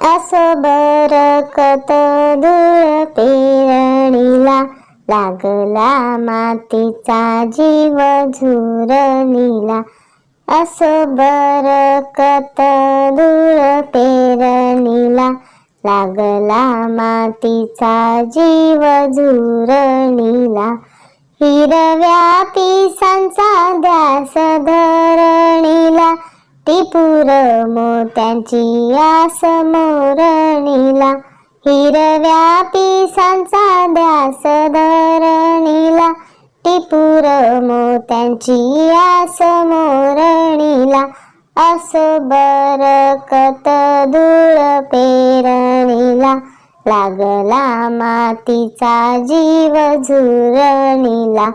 असो बरकत धूळ पेरणीला लागला मातीचा जीव झुरणीला असो बरकत धूळ पेरणीला लागला मातीचा जीव झुरणीला हिरव्या पिसांचा ध्यास धरणीला टिपूर मोत्यांची आस मोरणीला. हिरव्या पिसांचा द्यास धरणीला टिपूर मोत्यांची आस मोरणीला. असो बरकत धूळ पेरणीला. लागला मातीचा जीव झुरणीला.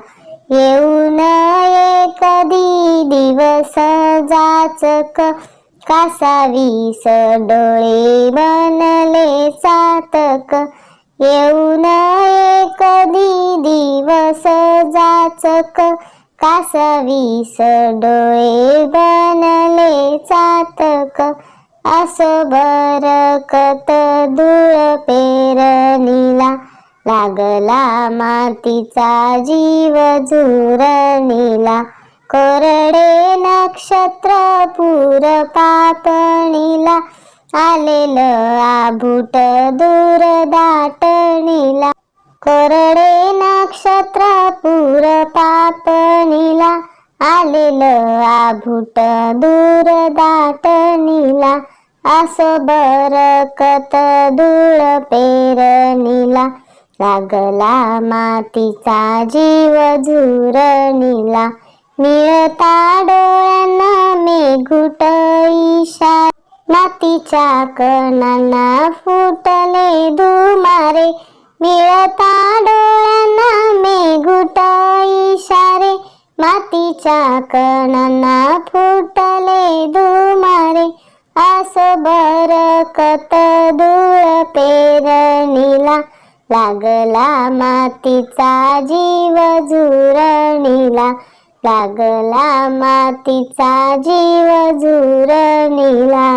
येऊ नये कधी दिवस जाचक कासावीस डोळे बनले सातक. येऊ नये कधी दिवस जाचक कासावीस डोळे बनले चातक असो बरकत धूळ पेरणीला लागला मातीचा जीव झुरणीला. कोरडे नक्षत्र पूर पापणीला आलेलं आभूट दूर दाटणीला कोरडे नक्षत्र पूर पापणीला आलेलं आभूट दूर दाटणीला असो बरकत धूळ पेरणीला लागला मातीचा जीव झुरणीला. निळता डोळ्यांना मेघुट ईशा मातीच्या कणांना फुटले धुमारे. मिळता डोळ्यांना मेघुट इशारे मातीच्या कणांना फुटले धुमारे. असो बरकत धूळ पेरणीला लागला मातीचा जीव झुरणीला लागला मातीचा जीव झुरणीला